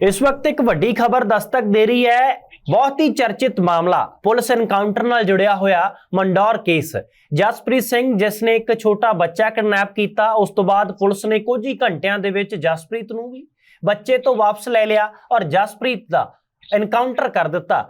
ਇਸ ਵਕਤ ਇੱਕ ਵੱਡੀ ਖਬਰ ਦਸਤਕ ਦੇ ਰਹੀ ਹੈ। ਬਹੁਤ ਹੀ ਚਰਚਿਤ ਮਾਮਲਾ, ਪੁਲਿਸ ਐਨਕਾਊਂਟਰ ਨਾਲ ਜੁੜਿਆ ਹੋਇਆ ਮੰਡੌਰ ਕੇਸ। ਜਸਪ੍ਰੀਤ ਸਿੰਘ, ਜਿਸ ਨੇ ਇੱਕ ਛੋਟਾ ਬੱਚਾ ਕਿਡਨੈਪ ਕੀਤਾ, ਉਸ ਤੋਂ ਬਾਅਦ ਪੁਲਿਸ ਨੇ ਕੁਝ ਹੀ ਘੰਟਿਆਂ ਦੇ ਵਿੱਚ ਜਸਪ੍ਰੀਤ ਨੂੰ ਵੀ ਬੱਚੇ ਤੋਂ ਵਾਪਸ ਲੈ ਲਿਆ ਔਰ ਜਸਪ੍ਰੀਤ ਦਾ ਐਨਕਾਊਂਟਰ ਕਰ ਦਿੱਤਾ।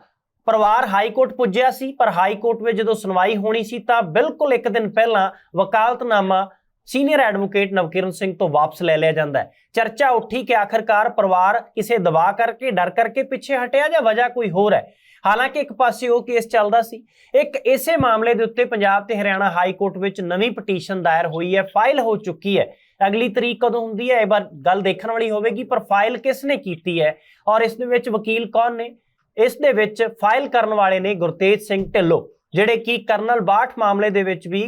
ਪਰਿਵਾਰ ਹਾਈ ਕੋਰਟ ਪੁੱਜਿਆ ਸੀ, ਪਰ ਹਾਈ ਕੋਰਟ ਵਿੱਚ ਜਦੋਂ ਸੁਣਵਾਈ ਹੋਣੀ ਸੀ ਤਾਂ ਬਿਲਕੁਲ ਇੱਕ ਦਿਨ ਪਹਿਲਾਂ ਵਕਾਲਤਨਾਮਾ ਸੀਨੀਅਰ ਐਡਵੋਕੇਟ ਨਵਕਿਰਨ ਸਿੰਘ ਤੋਂ ਵਾਪਸ ਲੈ ਲਿਆ ਜਾਂਦਾ ਹੈ। ਚਰਚਾ ਉੱਠੀ ਕਿ ਆਖਰਕਾਰ ਪਰਿਵਾਰ ਕਿਸੇ ਦਬਾਅ ਕਰਕੇ, ਡਰ ਕਰਕੇ ਪਿੱਛੇ ਹਟਿਆ ਜਾਂ ਵਜ੍ਹਾ ਕੋਈ ਹੋਰ ਹੈ? ਹਾਲਾਂਕਿ ਇੱਕ ਪਾਸੇ ਉਹ ਕੇਸ ਚੱਲਦਾ ਸੀ। ਇੱਕ ਇਸੇ ਮਾਮਲੇ ਦੇ ਉੱਤੇ ਪੰਜਾਬ ਤੇ ਹਰਿਆਣਾ ਹਾਈ ਕੋਰਟ ਵਿੱਚ ਨਵੀਂ ਪਟੀਸ਼ਨ ਦਾਇਰ ਹੋਈ ਹੈ, ਫਾਈਲ ਹੋ ਚੁੱਕੀ ਹੈ। ਅਗਲੀ ਤਰੀਕ ਕਦੋਂ ਹੁੰਦੀ ਹੈ, ਇਹ ਵਾਰ ਗੱਲ ਦੇਖਣ ਵਾਲੀ ਹੋਵੇਗੀ, ਪਰ ਫਾਈਲ ਕਿਸ ਨੇ ਕੀਤੀ ਹੈ ਔਰ ਇਸ ਦੇ ਵਿੱਚ ਵਕੀਲ ਕੌਣ ਨੇ? ਇਸ ਦੇ ਵਿੱਚ ਫਾਈਲ ਕਰਨ ਵਾਲੇ ਨੇ ਗੁਰਤੇਜ ਸਿੰਘ ਢਿੱਲੋਂ, ਜਿਹੜੇ ਕਿ ਕਰਨਲ ਬਾਠ ਮਾਮਲੇ ਦੇ ਵਿੱਚ ਵੀ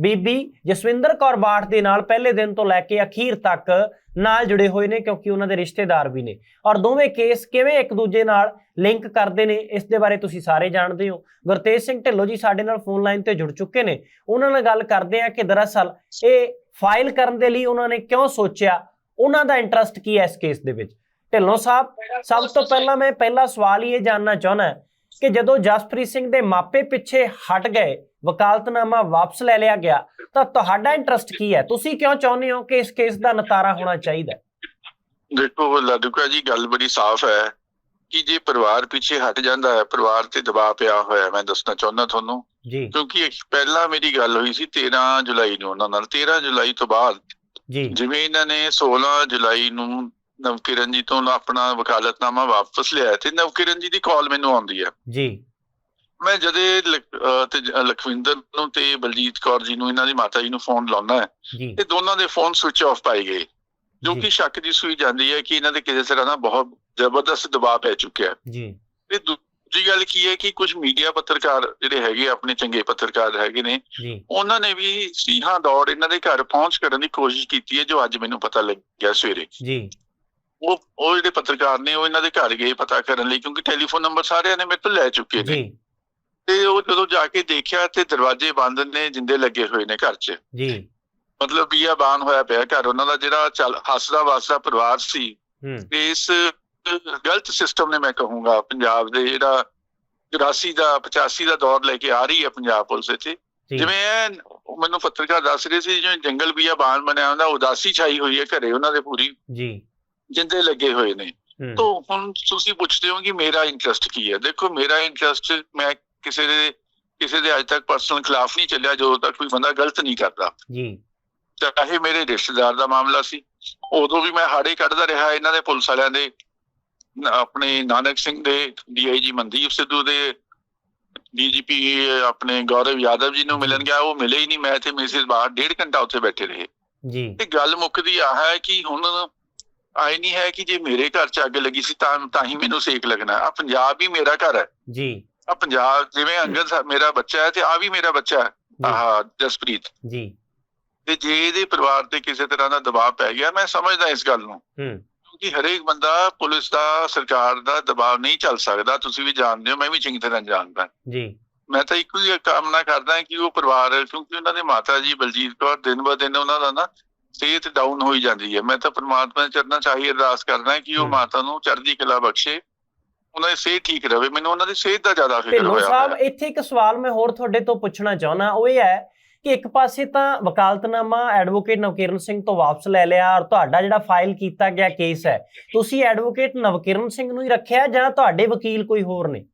ਬੀਬੀ ਜਸਵਿੰਦਰ ਕੌਰ ਬਾਠ ਦੇ ਨਾਲ ਪਹਿਲੇ ਦਿਨ ਤੋਂ ਲੈ ਕੇ ਅਖੀਰ ਤੱਕ ਨਾਲ ਜੁੜੇ ਹੋਏ ਨੇ ਕਿਉਂਕਿ ਉਹਨਾਂ ਦੇ ਰਿਸ਼ਤੇਦਾਰ ਵੀ ਨੇ। ਔਰ ਦੋਵੇਂ ਕੇਸ ਕਿਵੇਂ ਇੱਕ ਦੂਜੇ ਨਾਲ ਲਿੰਕ ਕਰਦੇ ਨੇ, ਇਸ ਦੇ ਬਾਰੇ ਤੁਸੀਂ ਸਾਰੇ ਜਾਣਦੇ ਹੋ। ਗੁਰਤੇਜ ਸਿੰਘ ਢਿੱਲੋਂ ਜੀ ਸਾਡੇ ਨਾਲ ਫੋਨ ਲਾਈਨ ਤੇ ਜੁੜ ਚੁੱਕੇ ਨੇ। ਉਹਨਾਂ ਨਾਲ ਗੱਲ ਕਰਦੇ ਆ ਕਿ ਦਰਅਸਲ ਇਹ ਫਾਈਲ ਕਰਨ ਦੇ ਲਈ ਉਹਨਾਂ ਨੇ ਕਿਉਂ ਸੋਚਿਆ? ਉਹਨਾਂ ਦਾ ਇੰਟਰਸਟ ਕੀ ਹੈ ਇਸ ਕੇਸ ਦੇ ਵਿੱਚ? ਢਿੱਲੋਂ ਸਾਹਿਬ, ਸਭ ਤੋਂ ਪਹਿਲਾਂ ਮੈਂ ਪਹਿਲਾ ਸਵਾਲ ਹੀ ਇਹ ਜਾਨਣਾ ਚਾਹੁੰਦਾ ਕਿ ਜਦੋਂ ਜਸਪ੍ਰੀਤ ਸਿੰਘ ਦੇ ਮਾਪੇ ਪਿੱਛੇ ਹਟ ਗਏ ਵਕਾਲਤਨਾਮਾ ਵਾਪਸ ਲੈ ਲਿਆ ਗਿਆ ਤਾਂ ਤੁਹਾਡਾ ਇੰਟਰਸਟ ਕੀ ਹੈ? ਤੁਸੀਂ ਕਿਉਂ ਚਾਹੁੰਦੇ ਹੋ ਕਿ ਇਸ ਕੇਸ ਦਾ ਨਤਾਰਾ ਹੋਣਾ ਚਾਹੀਦਾ? ਦੇਖੋ ਲਾਡੂਕਾ ਜੀ ਗੱਲ ਬੜੀ ਸਾਫ਼ ਹੈ ਕਿ ਜੇ ਪਰਿਵਾਰ ਪਿੱਛੇ ਹਟ ਜਾਂਦਾ ਹੈ ਪਰਿਵਾਰ ਤੇ ਦਬਾਅ ਪਿਆ ਹੋਇਆ ਮੈਂ ਦੱਸਣਾ ਚਾਹੁੰਦਾ ਤੁਹਾਨੂੰ। ਜੀ। ਕਿਉਂਕਿ ਪਹਿਲਾਂ ਮੇਰੀ ਗੱਲ ਹੋਈ ਸੀ 13 ਜੁਲਾਈ ਨੂੰ ਉਹਨਾਂ ਨਾਲ 13 ਜੁਲਾਈ ਤੋਂ ਬਾਅਦ ਜੀ। ਜਿਵੇਂ ਇਹਨਾਂ ਨੇ 16 ਜੁਲਾਈ ਨੂੰ ਨਵਕਿਰਨ ਜੀ ਤੋਂ ਆਪਣਾ ਵਕਾਲਤਨਾਮਾ ਵਾਪਸ ਲਿਆ ਤੇ ਨਵਕਿਰਨ ਜੀ ਦੀ ਕਾਲ ਮੈਨੂੰ ਆਉਂਦੀ ਹੈ। ਜੀ। ਮੈਂ ਜਦੇ ਤੇ ਲਖਵਿੰਦਰ ਨੂੰ ਤੇ ਬਲਜੀਤ ਕੌਰ ਜੀ ਨੂੰ ਇਹਨਾਂ ਦੀ ਮਾਤਾ ਜੀ ਨੂੰ ਫੋਨ ਲਾਉਣਾ ਹੈ ਤੇ ਦੋਨਾਂ ਦੇ ਫੋਨ ਸਵਿਚ ਆਫ ਪਾਏ ਗਏ ਜੋ। ਕਿ ਸ਼ੱਕ ਦੀ ਸੂਈ ਜਾਂਦੀ ਹੈ ਕਿ ਇਹਨਾਂ ਦੇ ਕਿਸੇ ਤਰ੍ਹਾਂ ਦਾ ਬਹੁਤ ਜ਼ਬਰਦਸਤ ਦਬਾਅ ਪੈ ਚੁੱਕਿਆ ਹੈ। ਜੀ। ਤੇ ਦੂਜੀ ਗੱਲ ਕੀ ਹੈ ਕਿ ਕੁਝ ਮੀਡੀਆ ਪੱਤਰਕਾਰ ਜਿਹੜੇ ਹੈਗੇ ਆਪਣੇ ਚੰਗੇ ਪੱਤਰਕਾਰ ਹੈਗੇ ਨੇ ਉਹਨਾਂ ਨੇ ਵੀ ਸੀਹਾਂ ਦੌੜ ਇਹਨਾਂ ਦੇ ਘਰ ਪਹੁੰਚ ਕਰਨ ਦੀ ਕੋਸ਼ਿਸ਼ ਕੀਤੀ ਹੈ ਜੋ ਅੱਜ ਮੈਨੂੰ ਪਤਾ ਲੱਗਿਆ ਸਵੇਰੇ। ਜੀ। ਉਹ ਉਹ ਜਿਹੜੇ ਪੱਤਰਕਾਰ ਨੇ ਉਹ ਇਹਨਾਂ ਦੇ ਘਰ ਗਏ ਪਤਾ ਕਰਨ ਲਈ ਕਿਉਂਕਿ ਟੈਲੀਫੋਨ ਨੰਬਰ ਸਾਰਿਆਂ ਨੇ ਮੇਰੇ ਤੋਂ ਲੈ ਚੁੱਕੇ ਨੇ। ਜੀ। ਤੇ ਉਹ ਜਦੋਂ ਜਾ ਕੇ ਦੇਖਿਆ ਤੇ ਦਰਵਾਜ਼ੇ ਬੰਦ ਨੇ ਜਿੰਦੇ ਲੱਗੇ ਹੋਏ ਨੇ ਘਰ 'ਚ। ਜੀ। ਮਤਲਬ ਬੀਆ ਬਾਨ ਹੋਇਆ ਪਿਆ ਘਰ ਉਹਨਾਂ ਦਾ ਜਿਹੜਾ ਚੱਲ ਹੱਸਦਾ ਵਸਦਾ ਪਰਿਵਾਰ ਸੀ। ਇਸ ਗਲਤ ਸਿਸਟਮ ਨੇ ਮੈਂ ਕਹੂੰਗਾ ਪੰਜਾਬ ਦੇ ਜਿਹੜਾ 84 ਦਾ 85 ਦਾ ਦੌਰ ਲੈ ਕੇ ਆ ਰਹੀ ਹੈ ਪੰਜਾਬ ਪੁਲਿਸ ਜੀ। ਜਿਵੇਂ ਮੈਨੂੰ ਪੱਤਰਕਾਰ ਦੱਸ ਰਹੇ ਸੀ ਜਿਵੇਂ ਜੰਗਲ ਬੀਆ ਬਾਨ ਬਣਿਆ ਹੁੰਦਾ ਉਦਾਸੀ ਛਾਈ ਹੋਈ ਹੈ ਘਰੇ ਉਹਨਾਂ ਦੇ ਪੂਰੀ। ਜੀ। ਜਿੰਦੇ ਲੱਗੇ ਹੋਏ ਨੇ। ਤੋਂ ਹੁਣ ਤੁਸੀਂ ਪੁੱਛਦੇ ਹੋ ਕਿ ਮੇਰਾ ਇੰਟਰਸਟ ਕੀ ਹੈ? ਦੇਖੋ ਮੇਰਾ ਇੰਟਰਸਟ ਮੈਂ ਕਿਸੇ ਦੇ ਕਿਸੇ ਦੇ ਅੱਜ ਤੱਕ ਪਰਸਨਲ ਖਿਲਾਫ ਨਹੀਂ ਚੱਲਿਆ ਜਦੋਂ ਤੱਕ ਕੋਈ ਬੰਦਾ ਗਲਤ ਨਹੀਂ ਕਰਦਾ। ਜੀ। ਚਾਹੇ ਮੇਰੇ ਰਿਸ਼ਤੇਦਾਰ ਦਾ ਮਾਮਲਾ ਸੀ ਉਦੋਂ ਵੀ ਮੈਂ ਹਾੜੇ ਕੱਢਦਾ ਰਿਹਾ ਇਹਨਾਂ ਦੇ ਪੁਲਿਸ ਵਾਲਿਆਂ ਦੇ ਆਪਣੇ ਨਾਨਕ ਸਿੰਘ ਦੇ ਡੀਆਈਜੀ ਮਨਦੀਪ ਸਿੱਧੂ ਦੇ ਡੀਜੀਪੀ ਆਪਣੇ ਗੌਰਵ ਯਾਦਵ ਜੀ ਨੂੰ ਮਿਲਣ ਗਿਆ ਉਹ ਮਿਲੇ ਹੀ ਨਹੀਂ। ਮੈਂ ਤੇ ਮਿਸਿਸ ਬਾਹਰ ਡੇਢ ਘੰਟਾ ਉੱਥੇ ਬੈਠੇ ਰਹੇ। ਜੀ। ਤੇ ਗੱਲ ਮੁੱਕਦੀ ਆ ਹੈ ਕਿ ਹੁਣ ਆਈ ਨਹੀਂ ਹੈ ਕਿ ਜੇ ਮੇਰੇ ਘਰ 'ਚ ਅੱਗ ਲੱਗੀ ਸੀ ਤਾਂ ਤਾਂ ਹੀ ਮੈਨੂੰ ਸੇਕ ਲੱਗਣਾ ਆ ਪੰਜਾਬ ਵੀ ਮੇਰਾ ਘਰ ਹੈ। ਜੀ। ਆ ਪੰਜਾਬ ਜਿਵੇਂ ਅੰਗਦ ਮੇਰਾ ਬੱਚਾ ਹੈ ਤੇ ਆ ਵੀ ਮੇਰਾ ਬੱਚਾ ਹੈ। ਆਹ ਜਸਪ੍ਰੀਤ। ਜੀ। ਤੇ ਜੇ ਇਹਦੇ ਪਰਿਵਾਰ ਤੇ ਕਿਸੇ ਤਰ੍ਹਾਂ ਦਾ ਦਬਾਅ ਪੈ ਗਿਆ ਮੈਂ ਸਮਝਦਾ ਇਸ ਗੱਲ ਨੂੰ। ਹੂੰ। ਕਿਉਂਕਿ ਹਰੇਕ ਬੰਦਾ ਪੁਲਿਸ ਦਾ ਸਰਕਾਰ ਦਾ ਦਬਾਅ ਨਹੀਂ ਚੱਲ ਸਕਦਾ। ਤੁਸੀਂ ਵੀ ਜਾਣਦੇ ਹੋ ਮੈਂ ਵੀ ਚੰਗੀ ਤਰ੍ਹਾਂ ਜਾਣਦਾ। ਜੀ। ਮੈਂ ਤਾਂ ਇੱਕੋ ਹੀ ਕਾਮਨਾ ਕਰਦਾ ਕਿ ਉਹ ਪਰਿਵਾਰ ਕਿਉਂਕਿ ਉਹਨਾਂ ਦੇ ਮਾਤਾ ਜੀ ਬਲਜੀਤ ਕੌਰ ਦਿਨ ਬ ਦਿਨ ਉਹਨਾਂ ਦਾ ਨਾ ਸਿਹਤ ਡਾਊਨ ਹੋਈ ਜਾਂਦੀ ਹੈ। ਮੈਂ ਤਾਂ ਪ੍ਰਮਾਤਮਾ ਦੇ ਚਰਨਾਂ 'ਚ ਆਹੀ ਅਰਦਾਸ ਕਰਦਾ ਕਿ ਉਹ। ਮਾਤਾ ਨੂੰ ਚੜ੍ਹਦੀ ਕਲਾ ਬਖਸ਼ੇ। ਉਹਨਾਂ ਦੀ ਸਿਹਤ ਠੀਕ ਰਵੇ ਮੈਨੂੰ ਉਹਨਾਂ ਦੀ ਸਿਹਤ ਦਾ ਜ਼ਿਆਦਾ ਫਿਕਰ ਹੋਇਆ ਸਾਹਿਬ। ਇੱਥੇ ਇੱਕ ਸਵਾਲ ਮੈਂ ਹੋਰ ਤੁਹਾਡੇ ਤੋਂ ਪੁੱਛਣਾ ਚਾਹੁੰਦਾ। ਉਹ ਇਹ ਹੈ ਕਿ ਇੱਕ ਪਾਸੇ ਤਾਂ ਵਕਾਲਤਨਾਮਾ ਐਡਵੋਕੇਟ ਨਵਕਿਰਨ ਸਿੰਘ ਤੋਂ ਵਾਪਸ ਲੈ ਲਿਆ ਔਰ ਤੁਹਾਡਾ ਜਿਹੜਾ ਫਾਈਲ ਕੀਤਾ ਗਿਆ ਕੇਸ ਹੈ ਤੁਸੀਂ ਐਡਵੋਕੇਟ ਨਵਕਿਰਨ ਸਿੰਘ ਨੂੰ ਹੀ ਰੱਖਿਆ ਜਾਂ ਤੁਹਾਡੇ ਵਕੀਲ ਕੋਈ ਹੋਰ ਨੇ?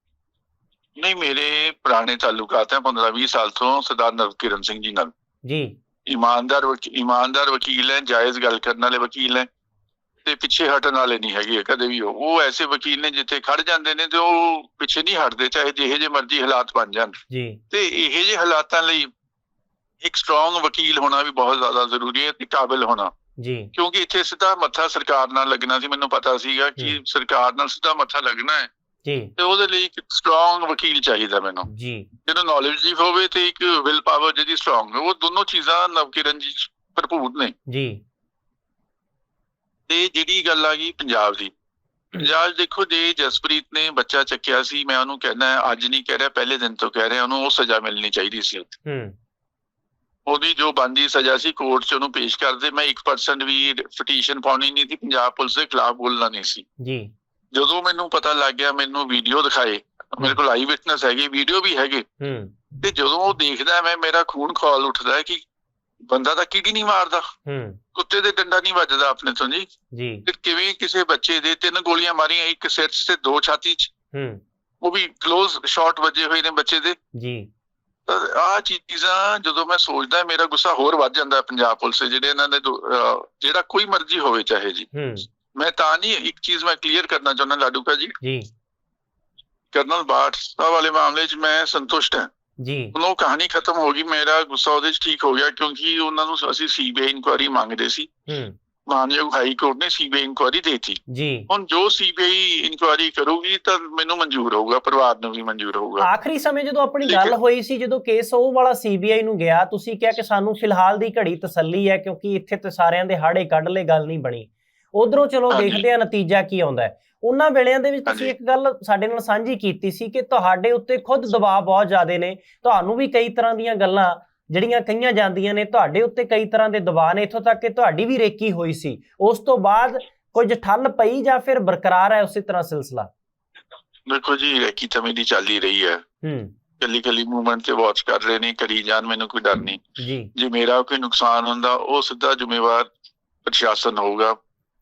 ਨਹੀਂ ਮੇਰੇ ਪੁਰਾਣੇ ਤਾਲੁਕਾਤ ਹੈ 15-20 ਸਾਲ ਤੋਂ ਸਰਦਾਰ ਨਵਕਿਰਨ ਸਿੰਘ ਜੀ ਨਾਲ। ਜੀ। ਇਮਾਨਦਾਰ ਇਮਾਨਦਾਰ ਵਕੀਲ ਹੈ ਜਾਇਜ਼ ਗੱਲ ਕਰਨ ਵਾਲੇ ਵਕੀਲ ਹੈ ਤੇ ਪਿੱਛੇ ਹਟਣ ਵਾਲੇ ਨਹੀਂ ਹੈਗੇ ਕਦੇ ਵੀ ਉਹ। ਉਹ ਐਸੇ ਵਕੀਲ ਨੇ ਜਿੱਥੇ ਖੜ ਜਾਂਦੇ ਨੇ ਤੇ ਉਹ ਪਿੱਛੇ ਨਹੀਂ ਹਟਦੇ ਚਾਹੇ ਜਿਹੇ ਜਿਹੇ ਮਰਜ਼ੀ ਹਾਲਾਤ ਬਣ ਜਾਣ। ਜੀ। ਤੇ ਇਹੋ ਜਿਹੇ ਹਾਲਾਤਾਂ ਲਈ ਇੱਕ ਸਟਰੋਂਗ ਵਕੀਲ ਹੋਣਾ ਵੀ ਬਹੁਤ ਜ਼ਿਆਦਾ ਜ਼ਰੂਰੀ ਹੈ ਤੇ ਕਾਬਿਲ ਹੋਣਾ। ਜੀ। ਕਿਉਂਕਿ ਇੱਥੇ ਸਿੱਧਾ ਮੱਥਾ ਸਰਕਾਰ ਨਾਲ ਲੱਗਣਾ ਸੀ ਮੈਨੂੰ ਪਤਾ ਸੀਗਾ ਕਿ। ਸਰਕਾਰ ਨਾਲ ਸਿੱਧਾ ਮੱਥਾ ਲੱਗਣਾ ਹੈ। ਜੀ। ਤੇ ਉਹਦੇ ਲਈ ਇੱਕ ਸਟਰੋਂਗ ਵਕੀਲ ਚਾਹੀਦਾ ਮੈਨੂੰ। ਜੀ। ਜਿਹਨੂੰ ਨੌਲੇਜ ਵੀ ਹੋਵੇ ਤੇ ਇੱਕ ਵਿਲ ਪਾਵਰ ਜਿਹਦੀ ਸਟਰੋਂਗ ਉਹ ਦੋਨੋਂ ਚੀਜ਼ਾਂ ਨਵਕਿਰਨ ਜੀ ਭਰਪੂਰ ਨੇ। ਜੀ। ਤੇ ਜਿਹੜੀ ਗੱਲ ਆ ਗਈ ਪੰਜਾਬ ਦੀ। ਪੰਜਾਬ ਦੇਖੋ ਜੇ ਜਸਪ੍ਰੀਤ ਨੇ ਬੱਚਾ ਚੱਕਿਆ ਸੀ ਮੈਂ ਉਹਨੂੰ ਕਹਿੰਦਾ ਅੱਜ ਨਹੀਂ ਕਹਿ ਰਿਹਾ ਪਹਿਲੇ ਦਿਨ ਤੋਂ ਕਹਿ ਰਿਹਾ ਉਹਨੂੰ ਉਹ ਸਜ਼ਾ ਮਿਲਣੀ ਚਾਹੀਦੀ ਸੀ ਹੂੰ। ਉਹਦੀ ਜੋ ਬੰਦੀ ਸਜ਼ਾ ਸੀ ਕੋਰਟ 'ਚ ਉਹਨੂੰ ਪੇਸ਼ ਕਰਦੇ ਮੈਂ 1% ਵੀ ਪਟੀਸ਼ਨ ਪਾਉਣੀ ਨਹੀਂ ਸੀ ਪੰਜਾਬ ਪੁਲਿਸ ਦੇ ਖਿਲਾਫ ਬੋਲਣਾ ਨਹੀਂ ਸੀ। ਜੀ। ਜਦੋਂ ਮੈਨੂੰ ਪਤਾ ਲੱਗ ਗਿਆ ਮੈਨੂੰ ਵੀਡੀਓ ਦਿਖਾਏ। ਮੇਰੇ ਕੋਲ ਆਈ ਵਿਟਨੈਸ ਹੈਗੀ ਵੀਡੀਓ ਵੀ ਹੈਗੇ। ਹੂੰ। ਤੇ ਜਦੋਂ ਉਹ ਦੇਖਦਾ ਮੈਂ ਮੇਰਾ ਖੂਨ ਖੌਲ ਉੱਠਦਾ ਹੈ ਕਿ ਬੰਦਾ ਤਾਂ ਕਿਹੜੀ ਨਹੀਂ ਮਾਰਦਾ। ਹੂੰ। ਕੁੱਤੇ ਦੇ ਡੰਡਾ ਨਹੀਂ ਵੱਜਦਾ ਆਪਣੇ ਤੋਂ ਜੀ। ਜੀ। ਤੇ ਕਿਵੇਂ ਕਿਸੇ ਬੱਚੇ ਦੇ ਤਿੰਨ ਗੋਲੀਆਂ ਮਾਰੀਆਂ ਇੱਕ ਸਿਰ 'ਚ ਤੇ ਦੋ ਛਾਤੀ 'ਚ। ਹੂੰ। ਉਹ ਵੀ ক্লোਜ਼ ਸ਼ਾਟ ਵੱਜੇ ਹੋਏ ਨੇ ਬੱਚੇ ਦੇ। ਜੀ। ਆ ਚੀਜ਼ਾਂ ਜਦੋਂ ਮੈਂ ਸੋਚਦਾ ਮੇਰਾ ਗੁੱਸਾ ਹੋਰ ਵੱਧ ਜਾਂਦਾ ਪੰਜਾਬ ਪੁਲਿਸ ਜਿਹੜੇ ਇਹਨਾਂ ਅਹ ਜਿਹੜਾ ਕੋਈ ਮਰਜ਼ੀ ਹੋਵੇ ਚਾਹੇ ਜੀ। ਹੂੰ ਮੈਂ ਤਾਂ ਨਹੀਂ ਇੱਕ ਚੀਜ਼ ਮੈਂ ਕਲੀਅਰ ਕਰਨਾ ਚਾਹੁੰਦਾ ਲਾਡੂਕਾ ਜੀ। ਜੀ। ਕਰਨਲ ਬਾਠ ਸਾਹਿਬ ਵਾਲੇ ਮਾਮਲੇ 'ਚ ਮੈਂ ਸੰਤੁਸ਼ਟ ਹਾਂ। ਜੀ। ਉਹ ਕਹਾਣੀ ਖਤਮ ਹੋ ਗਈ ਮੇਰਾ ਗੁੱਸਾ ਉਹਦੇ 'ਚ ਠੀਕ ਹੋ ਗਿਆ ਕਿਉਂਕਿ ਉਹਨਾਂ ਨੂੰ ਅਸੀਂ ਸੀਬੀਆਈ ਇਨਕੁਆਰੀ ਮੰਗਦੇ ਸੀ। ਹੂੰ। ਮਾਨਯੋਗ ਹਾਈ ਕੋਰਟ ਨੇ ਸੀਬੀਆਈ ਇਨਕੁਆਰੀ ਦੇਤੀ। ਜੀ। ਹੁਣ ਜੋ ਸੀਬੀਆਈ ਇਨਕੁਆਰੀ ਕਰੂਗੀ ਤਾਂ ਮੈਨੂੰ ਮਨਜ਼ੂਰ ਹੋਊਗਾ ਪਰਿਵਾਰ ਨੂੰ ਵੀ ਮਨਜ਼ੂਰ ਹੋਊਗਾ। ਆਖਰੀ ਸਮੇਂ ਜਦੋਂ ਆਪਣੀ ਗੱਲ। ਹੋਈ ਸੀ ਜਦੋਂ ਕੇਸ ਉਹ ਵਾਲਾ ਸੀਬੀਆਈ ਨੂੰ ਗਿਆ ਤੁਸੀਂ ਕਿਹਾ ਕਿ ਸਾਨੂੰ ਫਿਲਹਾਲ ਦੀ ਘੜੀ ਤਸੱਲੀ ਹੈ ਕਿਉਂਕਿ ਇੱਥੇ ਤੇ ਸਾਰਿਆਂ ਦੇ ਹਾੜੇ ਕੱਢ ਲੈ ਗੱਲ ਨਹੀਂ ਬਣੀ। ਉਧਰੋਂ ਚਲੋ। ਦੇਖਦੇ ਆ ਨਤੀਜਾ ਕੀ ਆਉਂਦਾ ਹੈ। ਉਹਨਾਂ ਵੇਲਿਆਂ ਦੇ ਵਿੱਚ ਤੁਸੀਂ। ਇੱਕ ਗੱਲ ਸਾਡੇ ਨਾਲ ਸਾਂਝੀ ਕੀਤੀ ਸੀ ਕਿ ਤੁਹਾਡੇ ਉੱਤੇ ਖੁਦ ਦਬਾਅ ਬਹੁਤ ਜ਼ਿਆਦੇ ਨੇ। ਤੁਹਾਨੂੰ ਵੀ ਕਈ ਤਰ੍ਹਾਂ ਦੀਆਂ ਗੱਲਾਂ ਜਿਹੜੀਆਂ ਕਹੀਆਂ ਜਾਂਦੀਆਂ ਨੇ ਤੁਹਾਡੇ ਉੱਤੇ ਕਈ ਤਰ੍ਹਾਂ ਦੇ ਦਬਾਅ ਨੇ। ਇੱਥੋਂ ਤੱਕ ਕਿ ਤੁਹਾਡੀ ਵੀ ਰੇਕੀ ਹੋਈ ਸੀ। ਉਸ ਤੋਂ ਬਾਅਦ ਕੁਝ ਠੱਲ ਪਈ ਜਾਂ ਫਿਰ ਬਰਕਰਾਰ ਹੈ ਉਸੇ ਤਰ੍ਹਾਂ ਸਿਲਸਿਲਾ? ਦੇਖੋ ਜੀ ਰੈਕੀ ਤਾਂ ਮੇਰੀ ਚੱਲ ਹੀ ਰਹੀ ਹੈ। ਹੂੰ। ਕੱਲੀ ਕੱਲੀ ਮੂਵਮੈਂਟ ਤੇ ਵਾਚ ਕਰ ਰਹੇ ਨੇ ਕਰੀ ਜਾਣ ਮੈਨੂੰ ਕੋਈ ਡਰ ਨਹੀਂ। ਜੀ। ਜੇ ਮੇਰਾ ਕੋਈ ਨੁਕਸਾਨ ਹੁੰਦਾ ਉਹ ਸਿੱਧਾ ਜ਼ਿੰਮੇਵਾਰ ਪ੍ਰਸ਼ਾਸਨ ਹੋਊਗਾ।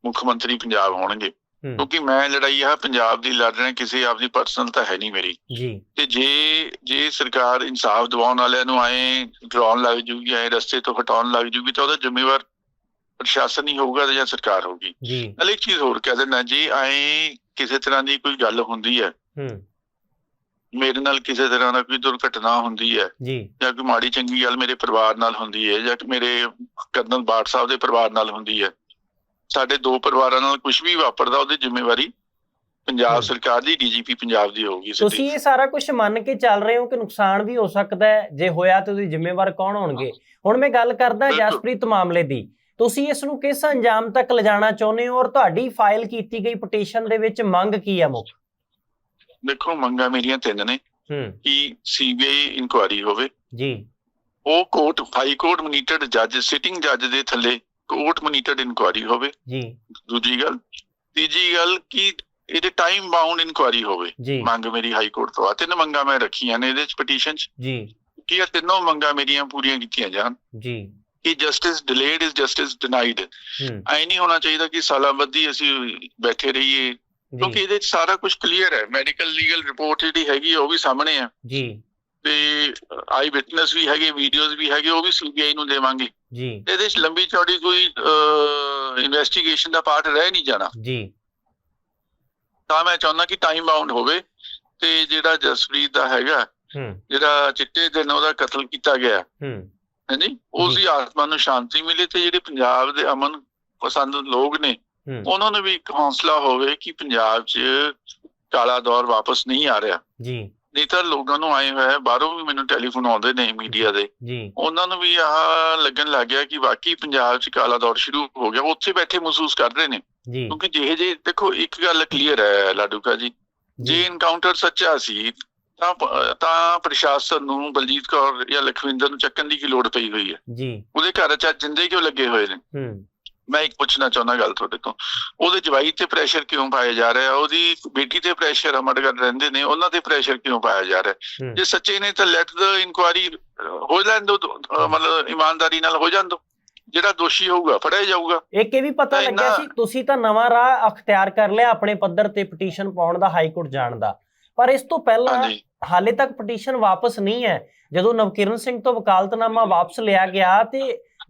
ਮੁੱਖ ਮੰਤਰੀ ਪੰਜਾਬ ਹੋਣਗੇ। ਕਿਉਂਕਿ ਮੈਂ ਲੜਾਈ ਆ ਪੰਜਾਬ ਦੀ ਲੜ ਰਿਹਾ ਕਿਸੇ ਆਪਦੀ ਪਰਸਨਲ ਤਾਂ ਹੈ ਨਹੀਂ ਮੇਰੀ। ਜੀ। ਤੇ ਜੇ ਜੇ ਸਰਕਾਰ ਇਨਸਾਫ ਦਿਵਾਉਣ ਵਾਲਿਆਂ ਨੂੰ ਆਏ ਡਰਾਉਣ ਲੱਗ ਜੂਗੀ ਐ ਰਸਤੇ ਤੋਂ ਹਟਾਉਣ ਲੱਗ ਜੂਗੀ ਤਾਂ ਉਹਦਾ ਜ਼ਿੰਮੇਵਾਰ ਪ੍ਰਸ਼ਾਸਨ ਹੀ ਹੋਊਗਾ ਜਾਂ ਸਰਕਾਰ ਹੋਊਗੀ। ਨਾਲ ਇੱਕ ਚੀਜ਼ ਹੋਰ ਕਹਿ ਦੇਣਾ ਜੀ ਐ ਕਿਸੇ ਤਰ੍ਹਾਂ ਦੀ ਕੋਈ ਗੱਲ ਹੁੰਦੀ ਹੈ ਮੇਰੇ ਨਾਲ ਕਿਸੇ ਤਰ੍ਹਾਂ ਦਾ ਕੋਈ ਦੁਰਘਟਨਾ ਹੁੰਦੀ ਹੈ ਜੀ। ਜਾਂ ਕੋਈ ਮਾੜੀ ਚੰਗੀ ਗੱਲ ਮੇਰੇ ਪਰਿਵਾਰ ਨਾਲ ਹੁੰਦੀ ਹੈ ਜਾਂ ਕਿ ਮੇਰੇ ਕਰਨਲ ਬਾਠ ਸਾਹਿਬ ਦੇ ਪਰਿਵਾਰ ਨਾਲ ਹੁੰਦੀ ਹੈ ਸਾਡੇ ਦੋ ਪਰਿਵਾਰਾਂ ਨਾਲ ਕੁਝ ਵੀ ਵਾਪਰਦਾ ਉਹਦੀ ਜ਼ਿੰਮੇਵਾਰੀ ਪੰਜਾਬ। ਸਰਕਾਰ ਦੀ ਡੀਜੀਪੀ ਪੰਜਾਬ ਦੀ ਹੋਊਗੀ। ਤੁਸੀਂ ਇਹ ਸਾਰਾ ਕੁਝ ਮੰਨ ਕੇ ਚੱਲ ਰਹੇ ਹੋ ਕਿ ਨੁਕਸਾਨ ਵੀ ਹੋ ਸਕਦਾ ਹੈ ਜੇ ਹੋਇਆ ਤੇ ਉਹਦੀ ਜ਼ਿੰਮੇਵਾਰ ਕੌਣ ਹੋਣਗੇ? ਹੁਣ ਮੈਂ ਗੱਲ ਕਰਦਾ। ਜਸਪ੍ਰੀਤ ਮਾਮਲੇ ਦੀ। ਤੁਸੀਂ ਇਸ ਨੂੰ ਕਿਸ ਅੰਜਾਮ ਤੱਕ ਲਿਜਾਣਾ ਚਾਹੁੰਦੇ ਹੋ ਔਰ ਤੁਹਾਡੀ ਫਾਈਲ ਕੀਤੀ ਗਈ ਪਟੀਸ਼ਨ ਦੇ ਵਿੱਚ ਮੰਗ ਕੀ ਹੈ ਮੁੱਖ? ਦੇਖੋ ਮੰਗਾਂ ਮੇਰੀਆਂ ਤਿੰਨ ਨੇ। ਹੂੰ। ਕਿ ਸੀਬੀਆਈ ਇਨਕੁਆਰੀ ਹੋਵੇ। ਜੀ। ਉਹ ਕੋਰਟ ਹਾਈ ਕੋਰਟ ਮਨੀਟਰਡ ਜੱਜ ਸਿਟਿੰਗ ਜੱਜ ਦੇ ਥੱਲੇ ਕੋਰਟ ਮਨੀਟਰਡ ਇਨਕੁਆਰੀ ਹੋਵੇ। ਜੀ। ਦੂਜੀ ਗੱਲ ਤੀਜੀ ਗੱਲ ਕਿ ਇਹਦੇ ਟਾਈਮ ਬਾਉਂਡ ਇਨਕੁਆਰੀ ਹੋਵੇ। ਮੰਗ ਮੇਰੀ ਹਾਈ ਕੋਰਟ ਤੋਂ ਆ। ਤਿੰਨ ਮੰਗਾਂ ਮੈਂ ਰੱਖੀਆਂ ਨੇ ਇਹਦੇ ਚ ਪਟੀਸ਼ਨ ਚ। ਜੀ। ਕਿ ਇਹ ਤਿੰਨੋਂ ਮੰਗਾਂ ਮੇਰੀਆਂ ਪੂਰੀਆਂ ਕੀਤੀਆਂ ਜਾਣ। ਜੀ। ਕਿ justice delayed is justice denied ਐ ਨਹੀਂ ਹੋਣਾ ਚਾਹੀਦਾ ਕਿ ਸਾਲਾਂ ਬੱਧੀ ਅਸੀਂ ਬੈਠੇ ਰਹੀਏ। ਕਿਉਂਕਿ ਇਹਦੇ ਚ ਸਾਰਾ ਕੁਝ ਕਲੀਅਰ ਹੈ। ਮੈਡੀਕਲ ਲੀਗਲ ਰਿਪੋਰਟ ਜਿਹੜੀ ਹੈਗੀ ਉਹ ਵੀ ਸਾਹਮਣੇ ਆ। ਜੀ। ਤੇ ਆਈ ਵਿਟਨੈਸ ਵੀ ਹੈਗੇ ਵੀਡੀਓਜ਼ ਵੀ ਹੈਗੇ ਉਹ ਵੀ ਸੀਬੀਆਈ ਨੂੰ ਦੇਵਾਂਗੇ। ਜੀ। ਇਹਦੇ ਚ ਲੰਬੀ ਚੌੜੀ ਕੋਈ ਇਨਵੈਸਟੀਗੇਸ਼ਨ ਦਾ ਪਾਰਟ ਰਹਿ ਨਹੀਂ ਜਾਣਾ। ਜੀ। ਤਾਂ ਮੈਂ ਚਾਹੁੰਦਾ ਕਿ ਟਾਈਮ ਬਾਉਂਡ ਹੋਵੇ ਤੇ ਜਿਹੜਾ ਜਸਪ੍ਰੀਤ ਦਾ ਹੈਗਾ ਜਿਹੜਾ ਚਿੱਟੇ ਦਿਨ ਉਹਦਾ ਕਤਲ ਕੀਤਾ ਗਿਆ। ਹੂੰ। ਹਾਂਜੀ ਉਸ ਦੀ ਆਤਮਾ ਨੂੰ ਸ਼ਾਂਤੀ ਮਿਲੇ ਤੇ ਜਿਹੜੇ ਪੰਜਾਬ ਦੇ ਅਮਨ ਪਸੰਦ ਲੋਕ ਨੇ ਉਹਨਾਂ ਨੂੰ ਵੀ ਹੌਸਲਾ ਹੋਵੇ ਕਿ ਪੰਜਾਬ 'ਚ ਕਾਲਾ ਦੌਰ ਵਾਪਸ ਨਹੀਂ ਆ ਰਿਹਾ। ਜੀ। ਨਹੀਂ ਤਾਂ ਲੋਕਾਂ ਨੂੰ ਆਏ ਹੋਇਆ ਹੈ, ਬਾਹਰੋਂ ਵੀ ਮੈਨੂੰ ਟੈਲੀਫੋਨ ਆਉਂਦੇ ਨੇ ਮੀਡੀਆ ਦੇ। ਜੀ। ਉਹਨਾਂ ਨੂੰ ਵੀ ਆਹ ਲੱਗਣ ਲੱਗ ਗਿਆ ਕਿ ਵਾਕਈ ਪੰਜਾਬ 'ਚ ਕਾਲਾ ਦੌਰ ਸ਼ੁਰੂ ਹੋ ਗਿਆ। ਉੱਥੇ ਬੈਠੇ ਮਹਿਸੂਸ ਕਰ ਰਹੇ ਨੇ। ਜੀ। ਕਿਉਂਕਿ ਜਿਹੇ ਜੇ ਦੇਖੋ ਇੱਕ ਗੱਲ ਕਲੀਅਰ ਹੈ ਲਾਡੂਕਾ ਜੀ। ਜੇ। ਇਨਕਾਊਂਟਰ ਸੱਚਾ ਸੀ ਤਾਂ ਤਾਂ ਪ੍ਰਸ਼ਾਸਨ ਨੂੰ ਬਲਜੀਤ ਕੌਰ ਜਾਂ ਲਖਵਿੰਦਰ ਨੂੰ ਚੱਕਣ ਦੀ ਕੀ ਲੋੜ ਪਈ ਹੋਈ ਹੈ? ਜੀ। ਉਹਦੇ ਘਰ 'ਚ ਜਿੰਦੇ ਕਿਉਂ ਲੱਗੇ ਹੋਏ ਨੇ? ਹੂੰ। ਮੈਂ ਇੱਕ ਪੁੱਛਣਾ ਚਾਹੁੰਦਾ ਗੱਲ ਤੁਹਾਡੇ ਤੋਂ। ਉਹਦੇ ਜਵਾਈ ਤੇ ਪ੍ਰੈਸ਼ਰ ਕਿਉਂ ਪਾਇਆ ਜਾ ਰਿਹਾ? ਉਹਦੀ ਬੇਟੀ ਤੇ ਪ੍ਰੈਸ਼ਰ ਅਮਰਗੜ ਰਹਿੰਦੇ ਨੇ ਉਹਨਾਂ ਤੇ ਪ੍ਰੈਸ਼ਰ ਕਿਉਂ ਪਾਇਆ ਜਾ ਰਿਹਾ? ਜੇ ਸੱਚੇ ਨੇ ਤਾਂ ਲੈਟ ਦ ਇਨਕੁਆਰੀ ਹੋ ਲੈਣ ਦੋ ਮਤਲਬ ਇਮਾਨਦਾਰੀ ਨਾਲ ਹੋ ਜਾਣ ਦੋ। ਜਿਹੜਾ ਦੋਸ਼ੀ ਹੋਊਗਾ ਫੜਿਆ ਜਾਊਗਾ। ਇੱਕ ਇਹ ਵੀ ਪਤਾ ਲੱਗਿਆ ਸੀ ਤੁਸੀਂ ਤਾਂ ਨਵਾਂ ਰਾਹ ਅਖਤਿਆਰ ਕਰ ਲਿਆ ਆਪਣੇ ਪੱਧਰ ਤੇ ਪਟੀਸ਼ਨ ਪਾਉਣ ਦਾ ਹਾਈ ਕੋਰਟ ਜਾਣ ਦਾ। ਪਰ ਇਸ ਤੋਂ ਪਹਿਲਾਂ ਹਾਲੇ ਤੱਕ ਪਟੀਸ਼ਨ ਵਾਪਸ ਨਹੀਂ ਹੈ। ਜਦੋਂ ਨਵਕਿਰਨ ਸਿੰਘ ਤੋਂ ਵਕਾਲਤਨਾਮਾ ਵਾਪਸ ਲਿਆ ਗਿਆ ਤੇ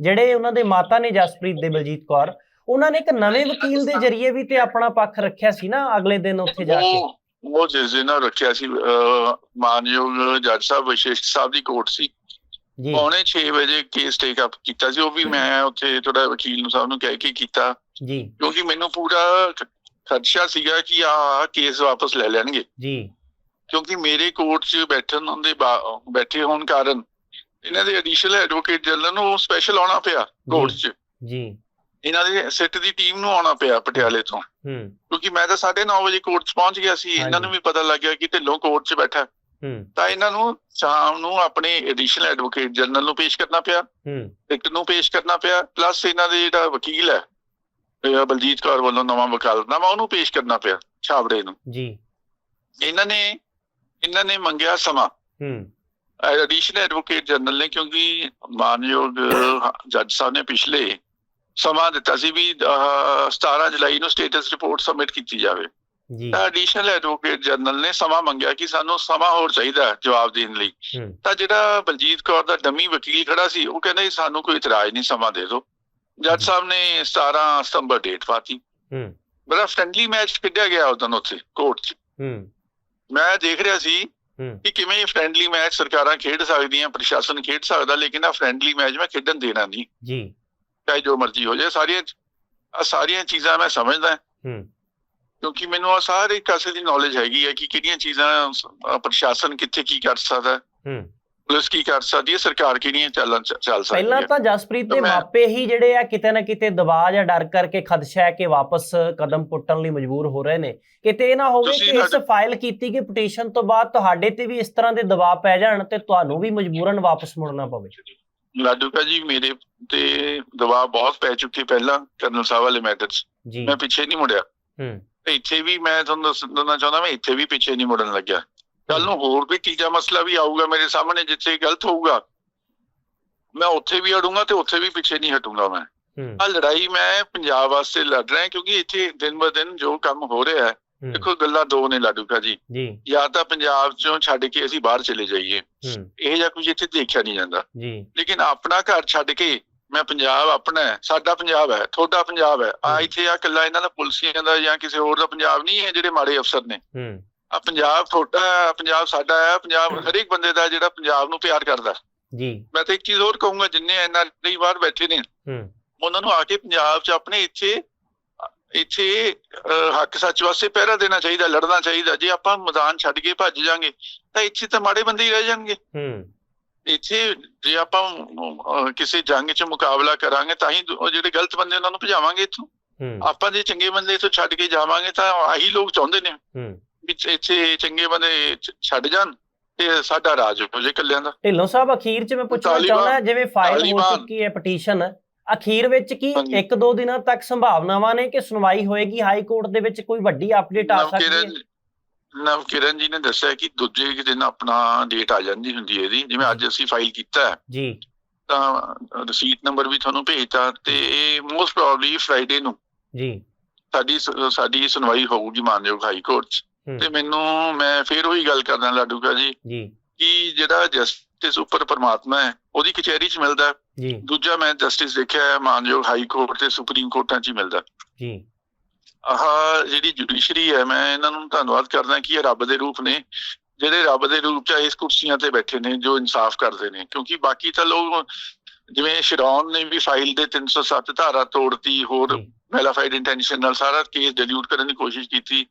ਜਿਹੜੇ ਉਹਨਾਂ ਦੇ ਮਾਤਾ ਨੇ ਜਸਪ੍ਰੀਤ ਦੇ ਬਲਜੀਤ ਕੌਰ ਉਹਨਾਂ ਨੇ ਇੱਕ ਨਵੇਂ ਵਕੀਲ ਦੇ ਜ਼ਰੀਏ ਵੀ ਤੇ ਆਪਣਾ ਪੱਖ ਰੱਖਿਆ ਸੀ ਨਾ ਅਗਲੇ ਦਿਨ ਉੱਥੇ ਜਾ ਕੇ। ਉਹ ਜਿਸ ਦਿਨ ਰੱਖਿਆ ਸੀ ਮਾਨਯੋਗ ਜੱਜ ਸਾਹਿਬ ਵਿਸ਼ੇਸ਼ ਸਾਹਿਬ ਦੀ ਕੋਰਟ ਸੀ। ਜੀ। ਪੌਣੇ 6 ਵਜੇ ਕੇਸ ਟੇਕ ਅਪ ਕੀਤਾ ਸੀ। ਉਹ ਵੀ ਮੈਂ ਉੱਥੇ ਥੋੜਾ ਵਕੀਲ ਨੂੰ ਸਾਹਿਬ ਨੂੰ ਕਹਿ ਕੇ ਕੀਤਾ। ਜੀ। ਕਿਉਂਕਿ ਮੈਨੂੰ ਪੂਰਾ ਖਦਸ਼ਾ ਸੀਗਾ ਕਿ ਆ ਕੇਸ ਵਾਪਸ ਲੈ ਲੈਣਗੇ। ਜੀ। ਕਿਉਂਕਿ ਮੇਰੇ ਕੋਰਟ 'ਚ ਬੈਠਣ ਦੇ ਬੈਠੇ ਹੋਣ ਕਾਰਨ ਇਹਨਾਂ ਦੇ ਐਡੀਸ਼ਨਲ ਐਡਵੋਕੇਟ ਜਨਰਲ ਨੂੰ ਸਪੈਸ਼ਲ ਆਉਣਾ ਪਿਆ ਕੋਰਟ 'ਚ। ਜੀ। ਇਹਨਾਂ ਦੇ ਸਿੱਟ ਦੀ ਟੀਮ ਨੂੰ ਆਉਣਾ ਪਿਆ ਪਟਿਆਲੇ ਤੋਂ। ਹੂੰ। ਕਿਉਂਕਿ ਮੈਂ ਤਾਂ 9:30 ਵਜੇ ਕੋਰਟ 'ਚ ਪਹੁੰਚ ਗਿਆ ਸੀ। ਇਹਨਾਂ ਨੂੰ ਵੀ ਪਤਾ ਲੱਗ ਗਿਆ ਕਿ ਢਿੱਲੋਂ ਕੋਰਟ 'ਚ ਬੈਠਾ। ਹੂੰ। ਤਾਂ ਇਹਨਾਂ ਨੂੰ ਸ਼ਾਮ ਨੂੰ ਆਪਣੇ ਐਡੀਸ਼ਨਲ ਐਡਵੋਕੇਟ ਜਨਰਲ ਨੂੰ ਪੇਸ਼ ਕਰਨਾ ਪਿਆ। ਹੂੰ। ਇੱਕ ਨੂੰ ਪੇਸ਼ ਕਰਨਾ ਪਿਆ। ਪਲੱਸ ਇਹਨਾਂ ਦੇ ਜਿਹੜਾ ਵਕੀਲ ਹੈ ਬਲਜੀਤ ਕੌਰ ਵੱਲੋਂ ਨਵਾਂ ਵਕਾਲਤਨਾਮਾ ਉਹਨੂੰ ਪੇਸ਼ ਕਰਨਾ ਪਿਆ ਛਾਬੜੇ ਨੂੰ। ਜੀ। ਇਹਨਾਂ ਨੇ ਇਹਨਾਂ ਨੇ ਮੰਗਿਆ ਸਮਾਂ। ਹੂੰ। ਐਡੀਸ਼ਨਲ ਐਡਵੋਕੇਟ ਜਨਰਲ ਨੇ ਕਿਉਂਕਿ ਮਾਨਯੋਗ ਜੱਜ ਸਾਹਿਬ ਨੇ ਪਿਛਲੇ ਸਮਾਂ ਦਿੱਤਾ ਸੀ ਵੀ ਅਹ, 17 ਜੁਲਾਈ ਨੂੰ ਸਟੇਟਸ ਰਿਪੋਰਟ ਸਬਮਿਟ ਕੀਤੀ ਜਾਵੇ। ਜੀ। ਤਾਂ ਐਡੀਸ਼ਨਲ ਐਡਵੋਕੇਟ ਜਨਰਲ ਨੇ ਸਮਾਂ ਮੰਗਿਆ ਕਿ ਸਾਨੂੰ ਸਮਾਂ ਹੋਰ ਚਾਹੀਦਾ ਹੈ ਜਵਾਬ ਦੇਣ ਲਈ। ਤਾਂ ਜਿਹੜਾ ਬਲਜੀਤ ਕੌਰ ਦਾ ਡਮੀ ਵਕੀਲ ਖੜਾ ਸੀ ਉਹ ਕਹਿੰਦਾ ਜੀ ਸਾਨੂੰ ਕੋਈ ਇਤਰਾਜ਼ ਨਹੀਂ ਸਮਾਂ ਦੇ ਦਿਓ। ਜੱਜ ਸਾਹਿਬ ਨੇ 17 ਸਤੰਬਰ ਡੇਟ ਪਾਤੀ। ਹੂੰ। ਬੜਾ ਫ੍ਰੈਂਡਲੀ ਮੈਚ ਖੇਡਿਆ ਗਿਆ ਉਦੋਂ ਉੱਥੇ ਕੋਰਟ 'ਚ। ਹੂੰ। ਮੈਂ ਦੇਖ ਰਿਹਾ ਸੀ ਕਿ ਕਿਵੇਂ ਇਹ ਫ੍ਰੈਂਡਲੀ ਮੈਚ ਸਰਕਾਰਾਂ ਖੇਡ ਸਕਦੀਆਂ ਪ੍ਰਸ਼ਾਸਨ ਖੇਡ ਸਕਦਾ ਲੇਕਿਨ ਆ ਫ੍ਰੈਂਡਲੀ ਮੈਚ ਮੈਂ ਖੇਡਣ ਦੇਣਾ ਨਹੀਂ। ਜੀ। ਚਾਹੇ ਜੋ ਮਰਜ਼ੀ ਹੋ ਜਾਏ ਸਾਰੀਆਂ ਆ ਸਾਰੀਆਂ ਚੀਜ਼ਾਂ ਮੈਂ ਸਮਝਦਾ। ਹੂੰ। ਕਿਉਂਕਿ ਮੈਨੂੰ ਆ ਸਾਰੇ ਕਾਸੇ ਦੀ ਨੌਲੇਜ ਹੈਗੀ ਹੈ ਕਿ ਕਿਹੜੀਆਂ ਚੀਜ਼ਾਂ ਪ੍ਰਸ਼ਾਸਨ ਕਿੱਥੇ ਕੀ ਕਰ ਸਕਦਾ। ਹੂੰ। ਪੁਲਿਸ ਕੀ ਕਰ ਸਕਦੀ ਹੈ? ਸਰਕਾਰ ਕਿਹੜੀਆਂ ਚੱਲਣ ਚੱਲ ਸਕਦੀ ਪਹਿਲਾਂ ਤਾਂ ਜਸਪ੍ਰੀਤ ਦੇ ਮਾਪੇ ਹੀ ਜਿਹੜੇ ਆ ਕਿਤੇ ਨਾ ਕਿਤੇ ਦਬਾਅ ਜਾਂ ਡਰ ਕਰਕੇ ਖਦਸ਼ਾ ਹੈ ਕਿ ਵਾਪਸ ਕਦਮ ਪੁੱਟਣ ਲਈ ਮਜਬੂਰ ਹੋ ਰਹੇ ਨੇ। ਕਿਤੇ ਇਹ ਨਾ ਹੋਵੇ ਕਿ ਇਸ ਫਾਈਲ ਕੀਤੀ ਗਈ ਪਟੀਸ਼ਨ ਤੋਂ ਬਾਅਦ ਤੁਹਾਡੇ ਤੇ ਵੀ ਇਸ ਤਰ੍ਹਾਂ ਦੇ ਦਬਾਅ ਪੈ ਜਾਣ ਤੇ ਤੁਹਾਨੂੰ ਵੀ ਮਜਬੂਰਨ ਵਾਪਸ ਮੁੜਨਾ ਪਵੇ। ਲਾਡੂਕਾ ਜੀ ਮੇਰੇ ਤੇ ਦਬਾਅ ਬਹੁਤ ਪੈ ਚੁੱਕੇ ਪਹਿਲਾਂ ਕਰਨਲ ਸਾਹਿਬ ਵਾਲੇ ਮੈਟਰ ਮੈਂ ਪਿੱਛੇ ਨਹੀਂ ਮੁੜਿਆ। ਹੂੰ। ਇੱਥੇ ਵੀ ਮੈਂ ਤੁਹਾਨੂੰ ਦੱਸ- ਦੱਸਣਾ ਚਾਹੁੰਦਾ ਮੈਂ ਇੱਥੇ ਵੀ ਪਿੱਛੇ ਨਹੀਂ ਮੁੜਨ ਲੱਗਿਆ। ਕੱਲ ਨੂੰ ਹੋਰ ਵੀ ਤੀਜਾ ਮਸਲਾ ਵੀ ਆਊਗਾ ਮੇਰੇ ਸਾਹਮਣੇ ਜਿੱਥੇ ਗਲਤ ਹੋਊਗਾ। ਮੈਂ ਉੱਥੇ ਵੀ ਅੜੂੰਗਾ ਤੇ ਉੱਥੇ ਵੀ ਪਿੱਛੇ ਨਹੀਂ ਹਟੂੰਗਾ ਮੈਂ। ਆ ਲੜਾਈ ਮੈਂ ਪੰਜਾਬ ਵਾਸਤੇ ਲੜ ਰਿਹਾ ਕਿਉਂਕਿ ਇੱਥੇ ਦਿਨ ਬ ਦਿਨ ਜੋ ਕੰਮ ਹੋ ਰਿਹਾ ਹੈ ਦੇਖੋ ਗੱਲਾਂ ਦੋ ਨੇ ਲਾਡੂਕਾ ਜੀ। ਜੀ। ਜਾਂ ਤਾਂ ਪੰਜਾਬ ਚੋਂ ਛੱਡ ਕੇ ਅਸੀਂ ਬਾਹਰ ਚਲੇ ਜਾਈਏ। ਇਹ ਜਾਂ ਕੁਝ ਇੱਥੇ ਦੇਖਿਆ ਨਹੀਂ ਜਾਂਦਾ। ਜੀ। ਲੇਕਿਨ ਆਪਣਾ ਘਰ ਛੱਡ ਕੇ ਮੈਂ ਪੰਜਾਬ ਆਪਣਾ ਹੈ ਸਾਡਾ ਪੰਜਾਬ ਹੈ ਤੁਹਾਡਾ ਪੰਜਾਬ ਹੈ। ਆ। ਇੱਥੇ ਆ ਕੱਲਾ ਇਹਨਾਂ ਦਾ ਪੁਲਸੀਆਂ ਦਾ ਜਾਂ ਕਿਸੇ ਹੋਰ ਦਾ ਪੰਜਾਬ ਨਹੀਂ ਹੈ ਜਿਹੜੇ ਮਾੜੇ ਅਫਸਰ ਨੇ। ਹੂੰ। ਆ ਪੰਜਾਬ ਹੈ ਪੰਜਾਬ ਸਾਡਾ ਹੈ ਪੰਜਾਬ ਹਰੇਕ ਬੰਦੇ ਦਾ ਜਿਹੜਾ ਪੰਜਾਬ ਨੂੰ ਪਿਆਰ ਕਰਦਾ ਜੀ। ਮੈਂ ਤਾਂ ਇੱਕ ਚੀਜ਼ ਹੋਰ ਕਹੂੰਗਾ ਜਿੰਨੇ ਐਨਆਰਆਈ ਬਾਹਰ ਬੈਠੇ ਨੇ ਹੂੰ ਉਹਨਾਂ ਨੂੰ ਆ ਕੇ ਪੰਜਾਬ 'ਚ ਆਪਣੇ ਇੱਥੇ ਇੱਥੇ ਹੱਕ ਸੱਚ ਵਾਸਤੇ ਪਹਿਰਾ ਦੇਣਾ ਚਾਹੀਦਾ ਲੜਨਾ ਚਾਹੀਦਾ। ਜੇ ਆਪਾਂ ਮੈਦਾਨ ਛੱਡ ਕੇ ਭੱਜ ਜਾਾਂਗੇ ਤਾਂ ਇੱਥੇ ਤਾਂ ਮਾੜੇ ਬੰਦੇ ਹੀ ਰਹਿ ਜਾਣਗੇ। ਹੂੰ ਇੱਥੇ ਜੇ ਆਪਾਂ ਕਿਸੇ ਜੰਗ 'ਚ ਮੁਕਾਬਲਾ ਕਰਾਂਗੇ ਤਾਂ ਹੀ ਜਿਹੜੇ ਗਲਤ ਬੰਦੇ ਉਹਨਾਂ ਨੂੰ ਭਜਾਵਾਂਗੇ ਇੱਥੋਂ। ਹੂੰ ਆਪਾਂ ਜੇ ਚੰਗੇ ਬੰਦੇ ਇੱਥੋਂ ਛੱਡ ਕੇ ਜਾਵਾਂਗੇ ਤਾਂ ਆਹੀ ਲੋਕ ਚਾਹੁੰਦੇ ਨੇ। ਹੂੰ ਵੀ ਇੱਥੇ ਚੰਗੇ ਬੰਦੇ ਛੱਡ ਜਾਣ ਤੇ ਸਾਡਾ ਰਾਜ ਹੋ ਜੇ ਕੱਲਿਆਂ ਦਾ। ਢਿੱਲੋਂ ਸਾਹਿਬ ਅਖੀਰ ਚ ਮੈਂ ਪੁੱਛਣਾ ਚਾਹੁੰਦਾ ਜਿਵੇਂ ਫਾਈਲ ਹੋ ਚੁੱਕੀ ਹੈ ਪਟੀਸ਼ਨ ਅਖੀਰ ਵਿੱਚ ਕੀ। ਇੱਕ ਦੋ ਦਿਨਾਂ ਤੱਕ ਸੰਭਾਵਨਾਵਾਂ ਨੇ ਕਿ ਸੁਣਵਾਈ ਹੋਏਗੀ? ਹਾਈ ਕੋਰਟ ਦੇ ਵਿੱਚ ਕੋਈ ਵੱਡੀ ਅਪਡੇਟ ਆ ਸਕਦੀ ਹੈ? ਨਵਕਿਰਨ ਜੀ ਨੇ ਦੱਸਿਆ ਕਿ ਦੂਜੇ ਕੁ ਦਿਨ ਆਪਣਾ ਡੇਟ ਆ ਜਾਂਦੀ ਹੁੰਦੀ ਹੈ ਇਹਦੀ। ਜਿਵੇਂ ਅੱਜ ਅਸੀਂ ਫਾਈਲ ਕੀਤਾ ਹੈ, ਜੀ। ਤਾਂ ਰਸੀਟ ਨੰਬਰ ਵੀ ਤੁਹਾਨੂੰ ਭੇਜਤਾ ਤੇ ਮੋਸਟ ਪ੍ਰੋਬਬਲੀ ਫਰਾਈਡੇ ਨੂੰ ਜੀ। ਸਾਡੀ ਸਾਡੀ ਸੁਣਵਾਈ ਹੋਊਗੀ ਮਾਨਯੋਗ ਹਾਈ ਕੋਰਟ 'ਚ। ਤੇ ਮੈਨੂੰ ਮੈਂ ਫੇਰ ਉਹੀ ਗੱਲ ਕਰਦਾ ਲਾਡੂਗਾ ਜੀ। ਜੀ। ਕਿ ਜਿਹੜਾ ਜਸਟਿਸ ਉੱਪਰ ਪਰਮਾਤਮਾ ਹੈ ਉਹਦੀ ਕਚਹਿਰੀ 'ਚ ਮਿਲਦਾ। ਜੀ। ਦੂਜਾ ਮੈਂ ਜਸਟਿਸ ਦੇਖਿਆ ਹੈ ਮਾਨਯੋਗ ਹਾਈ ਕੋਰਟ ਤੇ ਸੁਪਰੀਮ ਕੋਰਟਾਂ 'ਚ ਹੀ ਮਿਲਦਾ ਜੀ। ਆਹ ਜਿਹੜੀ ਜੁਡੀਸ਼ਰੀ ਹੈ ਮੈਂ ਇਹਨਾਂ ਨੂੰ ਧੰਨਵਾਦ ਕਰਦਾ ਕਿ ਇਹ ਰੱਬ ਦੇ ਰੂਪ ਨੇ। ਜਿਹੜੇ ਰੱਬ ਦੇ ਰੂਪ 'ਚ ਇਸ ਕੁਰਸੀਆਂ ਤੇ ਬੈਠੇ ਨੇ ਜੋ ਇਨਸਾਫ ਕਰਦੇ ਨੇ। ਕਿਉਂਕਿ ਬਾਕੀ ਤਾਂ ਲੋਕ ਜਿਵੇਂ ਸ਼ਿਰੌਨ ਨੇ ਵੀ ਫਾਈਲ ਦੇ 307 ਧਾਰਾ ਤੋੜਤੀ ਹੋਰ ਜੀ, ਮੈਲਾਫਾਈਡ ਇੰਟੈਂਸ਼ਨ ਨਾਲ ਸਾਰਾ ਕੇਸ ਡਿਲੀਟ ਕਰਨ ਦੀ ਕੋਸ਼ਿਸ਼ ਕੀਤੀ।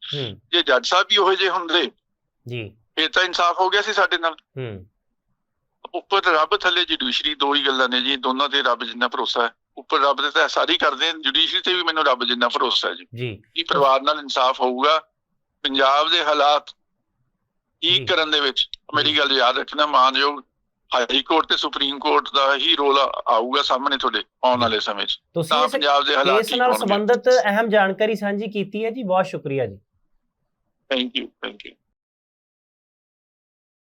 ਜੇ ਜੱਜ ਸਾਹਿਬ ਵੀ ਉਹੋ ਜਿਹੇ ਹੁੰਦੇ ਜੀ। ਫਿਰ ਤਾਂ ਇਨਸਾਫ ਹੋ ਗਿਆ ਸੀ ਸਾਡੇ ਨਾਲ। ਹੂੰ। ਉੱਪਰ ਰੱਬ ਥੱਲੇ ਜੁਡੀਸ਼ਰੀ ਦੋ ਹੀ ਗੱਲਾਂ ਨੇ ਜੀ ਦੋਨਾਂ ਤੇ ਰੱਬ ਜਿੰਨਾ ਭਰੋਸਾ ਹੈ। ਉੱਪਰ ਰੱਬ ਦੇ ਤਾਂ ਸਾਰੀ ਕਰਦੇ ਨੇ ਜੁਡੀਸ਼ਰੀ ਤੇ ਵੀ ਮੈਨੂੰ ਰੱਬ ਜਿੰਨਾ ਭਰੋਸਾ ਹੈ ਜੀ। ਜੀ। ਕਿ ਪਰਿਵਾਰ ਨਾਲ ਇਨਸਾਫ ਹੋਊਗਾ। ਪੰਜਾਬ ਦੇ ਹਾਲਾਤ ਜੀ। ਠੀਕ ਕਰਨ ਦੇ ਵਿੱਚ ਮੇਰੀ ਗੱਲ ਯਾਦ ਰੱਖਣਾ ਮਾਨਯੋਗ ਹਾਈ ਕੋਰਟ ਤੇ ਸੁਪਰੀਮ ਕੋਰਟ ਦਾ ਹੀ ਰੋਲ ਆਊਗਾ ਸਾਹਮਣੇ ਤੁਹਾਡੇ ਆਉਣ ਵਾਲੇ ਸਮੇਂ 'ਚ। ਤਾਂ ਇਸ ਪੰਜਾਬ ਦੇ ਹਾਲਾਤ ਠੀਕ ਨਾਲ ਸੰਬੰਧਿਤ ਅਹਿਮ ਜਾਣਕਾਰੀ ਸਾਂਝੀ ਕੀਤੀ ਹੈ ਜੀ। ਬਹੁਤ ਸ਼ੁਕਰੀਆ ਜੀ। Thank you thank you